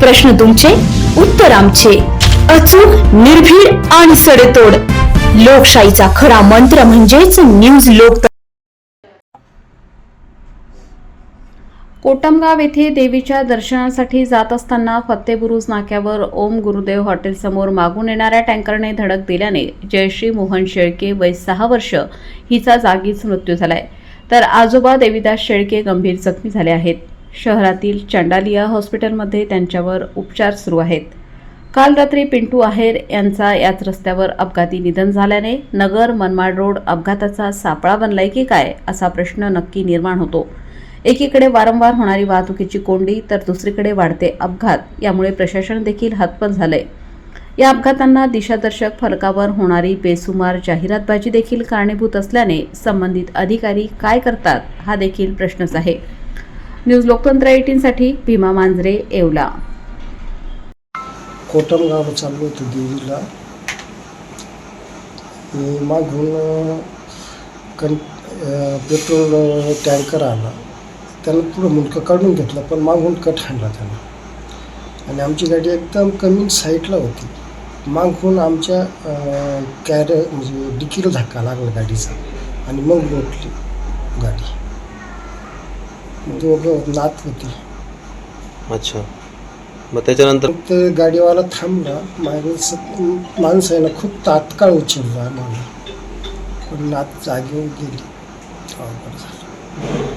प्रश्न तुमचे उत्तर आमचे. अचूक निर्भीड आणि सडेतोड. लोकशाहीचा खरा मंत्र म्हणजेच न्यूज लोक कोटमगाव येथे देवीच्या दर्शनासाठी जात असताना फत्तेबुरुज नाक्यावर ओम गुरुदेव हॉटेलसमोर मागून येणाऱ्या टँकरने धडक दिल्याने जयश्री मोहन शेळके वय सहा वर्ष हिचा जागीच मृत्यू झालाय. तर आजोबा देवीदास शेळके गंभीर जखमी झाले आहेत. शहरातील चंडालिया हॉस्पिटलमध्ये त्यांच्यावर उपचार सुरू आहेत. काल रात्री पिंटू आहेर यांचा याच रस्त्यावर अपघाती निधन झाल्याने नगर मनमाड रोड अपघाताचा सापळा बनलाय की काय असा प्रश्न नक्की निर्माण होतो. एकीकडे वारंवार होणारी वाहतुकीची कोंडी तर दुसरीकडे वाढते अपघात यामुळे प्रशासन देखील हतबल झालंय. या अपघातांना दिशादर्शक फलकावर होणारी बेसुमार जाहिरातबाजी देखील कारणीभूत असल्याने संबंधित अधिकारी काय करतात हा देखील प्रश्नच आहे. न्यूज लोकतंत्र एटीनसाठी भीमा मांजरे येवला. कोटमगाव चाललो होतो देवीला आणि मागून कं कन पेट्रोल टँकर आला. त्यानं पुढं मुंडकं काढून घेतलं पण मागून कट हाणला त्यानं. आणि आमची गाडी एकदम कमी साईडला होती. मागून आमच्या कॅर म्हणजे डिकीला धक्का लागला गाडीचा. आणि मग लोटली गाडी. दोघं नात होती. अच्छा. मग त्याच्यानंतर? ते गाडीवाला थांबला. माणूस माणसानं खूप तात्काळ उचलला मला पण नात जागेवर गेली. अवघड झालं.